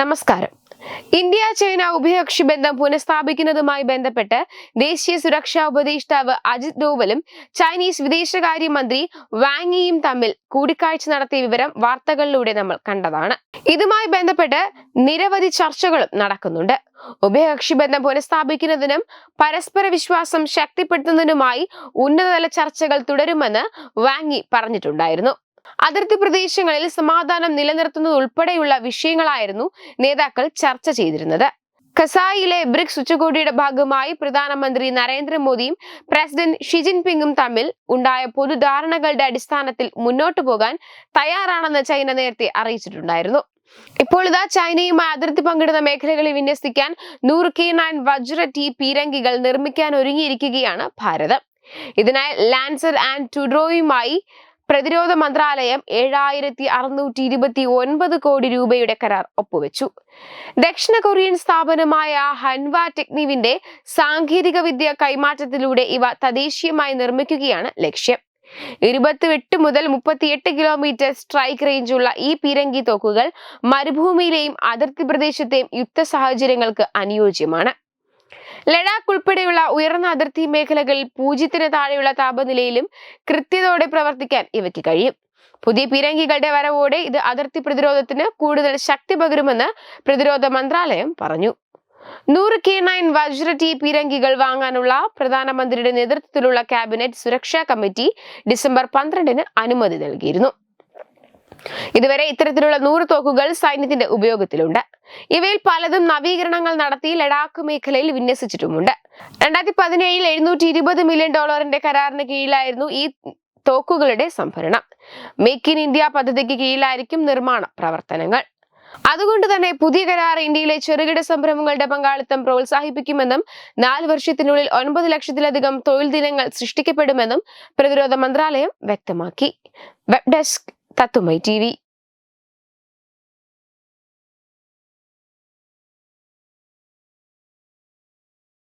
നമസ്കാരം. India China ഉഭയകക്ഷി ബന്ധം പുനഃസ്ഥാപിക്കുന്നതുമായി ബന്ധപ്പെട്ട് ദേശീയ സുരക്ഷാ ഉപദേഷ്ടാവ് അജിത് ഡോവലും ചൈനീസ് വിദേശകാര്യമന്ത്രി വാങ്ങിയും തമ്മിൽ കൂടിക്കാഴ്ച നടത്തിയ വിവരം വാർത്തകളിലൂടെ നമ്മൾ കണ്ടതാണ്. ഇതുമായി ബന്ധപ്പെട്ട് നിരവധി ചർച്ചകളും നടക്കുന്നുണ്ട്. ഉഭയകക്ഷി ബന്ധം പുനഃസ്ഥാപിക്കുന്നതിനും പരസ്പര വിശ്വാസം ശക്തിപ്പെടുത്തുന്നതിനുമായി ഉന്നതതല ചർച്ചകൾ തുടരുമെന്ന് വാങ്ങി പറഞ്ഞിട്ടുണ്ടായിരുന്നു. അതിർത്തി പ്രദേശങ്ങളിൽ സമാധാനം നിലനിർത്തുന്നത് ഉൾപ്പെടെയുള്ള വിഷയങ്ങളായിരുന്നു നേതാക്കൾ ചർച്ച ചെയ്തിരുന്നത്. കസായിലെ ബ്രിക്സ് ഉച്ചകോടിയുടെ ഭാഗമായി പ്രധാനമന്ത്രി നരേന്ദ്രമോദിയും പ്രസിഡന്റ് ഷി ജിൻപിങ്ങും തമ്മിൽ ഉണ്ടായ പൊതുധാരണകളുടെ അടിസ്ഥാനത്തിൽ മുന്നോട്ടു പോകാൻ തയ്യാറാണെന്ന് ചൈന നേരത്തെ അറിയിച്ചിട്ടുണ്ടായിരുന്നു. ഇപ്പോൾ ഇതാ ചൈനയുമായി അതിർത്തി പങ്കിടുന്ന മേഖലകളിൽ വിന്യസിക്കാൻ നൂറ് കെ നയൻ വജ്ര ടി പീരങ്കികൾ നിർമ്മിക്കാൻ ഒരുങ്ങിയിരിക്കുകയാണ് ഭാരതം. ഇതിനായി ലാൻസർ ആൻഡ് ടുഡ്രോയുമായി പ്രതിരോധ മന്ത്രാലയം ഏഴായിരത്തി അറുന്നൂറ്റി ഇരുപത്തി ഒൻപത് കോടി രൂപയുടെ കരാർ ഒപ്പുവെച്ചു. ദക്ഷിണ കൊറിയൻ സ്ഥാപനമായ ഹൻവ ടെക്നിവിന്റെ സാങ്കേതിക വിദ്യ കൈമാറ്റത്തിലൂടെ ഇവ തദ്ദേശീയമായി നിർമ്മിക്കുകയാണ് ലക്ഷ്യം. ഇരുപത്തിയെട്ട് മുതൽ മുപ്പത്തിയെട്ട് കിലോമീറ്റർ സ്ട്രൈക്ക് റേഞ്ചുള്ള ഈ പീരങ്കി തോക്കുകൾ മരുഭൂമിയിലെയും അതിർത്തി പ്രദേശത്തെയും യുദ്ധ സാഹചര്യങ്ങൾക്ക് അനുയോജ്യമാണ്. ലഡാക്ക് ഉൾപ്പെടെയുള്ള ഉയർന്ന അതിർത്തി മേഖലകളിൽ പൂജ്യത്തിന് താഴെയുള്ള താപനിലയിലും കൃത്യതയോടെ പ്രവർത്തിക്കാൻ ഇവയ്ക്ക് കഴിയും. പുതിയ പീരങ്കികളുടെ വരവോടെ ഇത് അതിർത്തി പ്രതിരോധത്തിന് കൂടുതൽ ശക്തി പകരുമെന്ന് പ്രതിരോധ മന്ത്രാലയം പറഞ്ഞു. നൂറ് കെ നയൻ വജ്ര ടി പീരങ്കികൾ വാങ്ങാനുള്ള പ്രധാനമന്ത്രിയുടെ നേതൃത്വത്തിലുള്ള ക്യാബിനറ്റ് സുരക്ഷാ കമ്മിറ്റി ഡിസംബർ പന്ത്രണ്ടിന് അനുമതി നൽകിയിരുന്നു. ഇതുവരെ ഇത്തരത്തിലുള്ള നൂറ് തോക്കുകൾ സൈന്യത്തിന്റെ ഉപയോഗത്തിലുണ്ട്. ഇവയിൽ പലതും നവീകരണങ്ങൾ നടത്തി ലഡാക്ക് മേഖലയിൽ വിന്യസിച്ചിട്ടുമുണ്ട്. രണ്ടായിരത്തി പതിനേഴിൽ എഴുന്നൂറ്റി ഇരുപത് മില്യൺ ഡോളറിന്റെ കരാറിന് കീഴിലായിരുന്നു ഈ തോക്കുകളുടെ സംഭരണം. മേക്ക് ഇൻ ഇന്ത്യ പദ്ധതിക്ക് കീഴിലായിരിക്കും നിർമ്മാണ പ്രവർത്തനങ്ങൾ. അതുകൊണ്ട് തന്നെ പുതിയ കരാർ ഇന്ത്യയിലെ ചെറുകിട സംരംഭങ്ങളുടെ പങ്കാളിത്തം പ്രോത്സാഹിപ്പിക്കുമെന്നും നാല് വർഷത്തിനുള്ളിൽ ഒൻപത് ലക്ഷത്തിലധികം തൊഴിൽ ദിനങ്ങൾ സൃഷ്ടിക്കപ്പെടുമെന്നും പ്രതിരോധ മന്ത്രാലയം വ്യക്തമാക്കി. വെബ് ഡെസ്ക് തത്തുമൈ ടി